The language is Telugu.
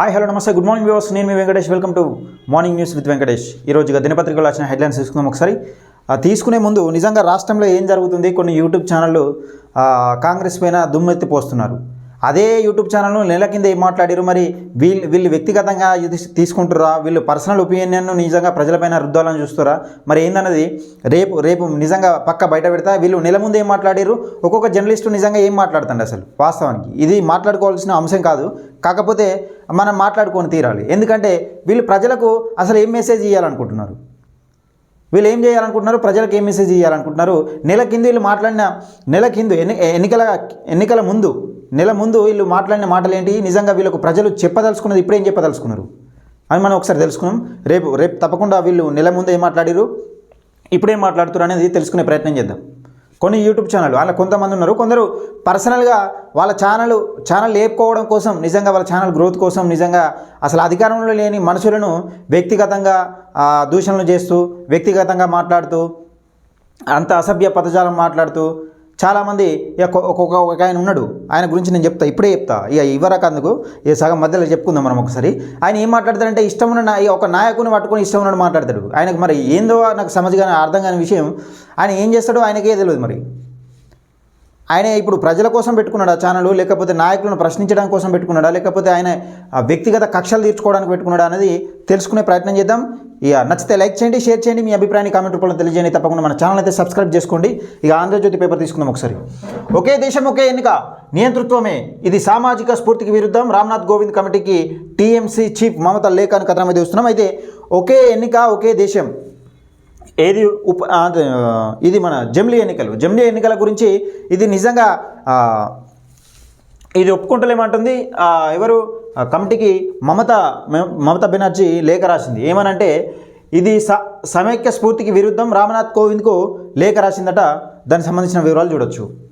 హాయ్ హలో నమస్తే. Good morning viewers. నేను మీ Venkatesh. Welcome to morning news with Venkatesh. ఈరోజు దినపత్రికలో వచ్చిన హెడ్లైన్స్ తీసుకుందాం ఒకసారి. తీసుకునే ముందు నిజంగా రాష్ట్రంలో ఏం జరుగుతుంది? కొన్ని యూట్యూబ్ ఛానళ్ళు కాంగ్రెస్ పైన దుమ్మెత్తి పోస్తున్నారు. అదే యూట్యూబ్ ఛానల్ను నెల కింద ఏం మాట్లాడారు మరి? వీళ్ళు వీళ్ళు వ్యక్తిగతంగా ఇది తీసుకుంటారా వీళ్ళు పర్సనల్ ఒపీనియన్ను నిజంగా ప్రజలపైన రుద్దాలని చూస్తారా మరి ఏందన్నది? రేపు రేపు నిజంగా పక్క బయట పెడతా వీళ్ళు నెల ముందు ఏం మాట్లాడారు ఒక్కొక్క జర్నలిస్టు నిజంగా ఏం మాట్లాడుతుంది అసలు? వాస్తవానికి. ఇది మాట్లాడుకోవాల్సిన అంశం కాదు. కాకపోతే మనం మాట్లాడుకొని తీరాలి. ఎందుకంటే వీళ్ళు ప్రజలకు అసలు ఏం మెసేజ్ ఇవ్వాలనుకుంటున్నారు వీళ్ళు ఏం చేయాలనుకుంటున్నారు? ప్రజలకు ఏం మెసేజ్ ఇవ్వాలనుకుంటున్నారు నెల కింద వీళ్ళు మాట్లాడిన నెల కింద ఎన్ని ఎన్నికల ఎన్నికల ముందు నెల ముందు వీళ్ళు మాట్లాడిన మాటలు ఏంటి నిజంగా వీళ్ళకు ప్రజలు చెప్పదలుచుకున్నది ఇప్పుడేం చెప్పదలుచుకున్నారు? అని మనం ఒకసారి తెలుసుకున్నాం. రేపు రేపు తప్పకుండా వీళ్ళు నెల ముందు ఏం మాట్లాడారు ఇప్పుడేం మాట్లాడుతారు అనేది తెలుసుకునే ప్రయత్నం చేద్దాం. కొన్ని యూట్యూబ్ ఛానల్ వాళ్ళ కొంతమంది ఉన్నారు. కొందరు పర్సనల్గా వాళ్ళ ఛానల్ ఛానల్ లేపుకోవడం కోసం నిజంగా వాళ్ళ ఛానల్ గ్రోత్ కోసం నిజంగా అసలు అధికారంలో లేని మనుషులను వ్యక్తిగతంగా దూషణలు చేస్తూ వ్యక్తిగతంగా మాట్లాడుతూ అంత అసభ్య పదజాలం మాట్లాడుతూ చాలామంది ఒక్కొక్క ఒక ఆయన ఉన్నాడు. ఆయన గురించి నేను చెప్తా ఇప్పుడే చెప్తా. ఇక ఇవ్వరకందుకు ఇక సగం మధ్యలో చెప్పుకుందాం మనం ఒకసారి. ఆయన ఏం మాట్లాడతాడంటే ఇష్టం ఉన్న నా- ఒక నాయకుని పట్టుకొని ఇష్టం ఉన్నాడు మాట్లాడతాడు. ఆయనకు మరి ఏందో నాకు సమజ్ అర్థం కాని విషయం. ఆయన ఏం చేస్తాడో ఆయనకే తెలియదు మరి. ఆయన ఇప్పుడు ప్రజల కోసం పెట్టుకున్నాడా ఛానల్ లేకపోతే నాయకులను ప్రశ్నించడం కోసం పెట్టుకున్నాడా లేకపోతే ఆయన వ్యక్తిగత కక్షలు తీర్చుకోవడానికి పెట్టుకున్నాడా అనేది తెలుసుకునే ప్రయత్నం చేద్దాం. ఇక నచ్చితే లైక్ చేయండి షేర్ చేయండి మీ అభిప్రాయాన్ని కామెంట్ రూపంలో తెలియజేయండి. తప్పకుండా మన ఛానల్ అయితే సబ్స్క్రైబ్ చేసుకోండి. ఇక ఆంధ్రజ్యోతి పేపర్ తీసుకుందాం ఒకసారి. ఒకే దేశం ఒకే ఎన్నిక. నియంతృత్వమే. ఇది సామాజిక స్ఫూర్తికి విరుద్ధం. రామ్నాథ్ కోవింద్ కమిటీకి టీఎంసీ చీఫ్ మమతా లేఖాన్ని కథనం అయితే వస్తున్నాం అయితే ఒకే ఎన్నిక ఒకే దేశం. ఏది ఉప ఇది మన జమిలీ ఎన్నికలు. జమిలీ ఎన్నికల గురించి ఇది నిజంగా ఇది ఒప్పుకుంటలేమంటుంది. ఎవరు? కమిటీకి మమత మ- మమతా బెనర్జీ లేఖ రాసింది. ఏమనంటే ఇది స సమైక్య స్ఫూర్తికి విరుద్ధం. రామ్నాథ్ కోవింద్కు లేఖ రాసిందట. దానికి సంబంధించిన వివరాలు చూడొచ్చు.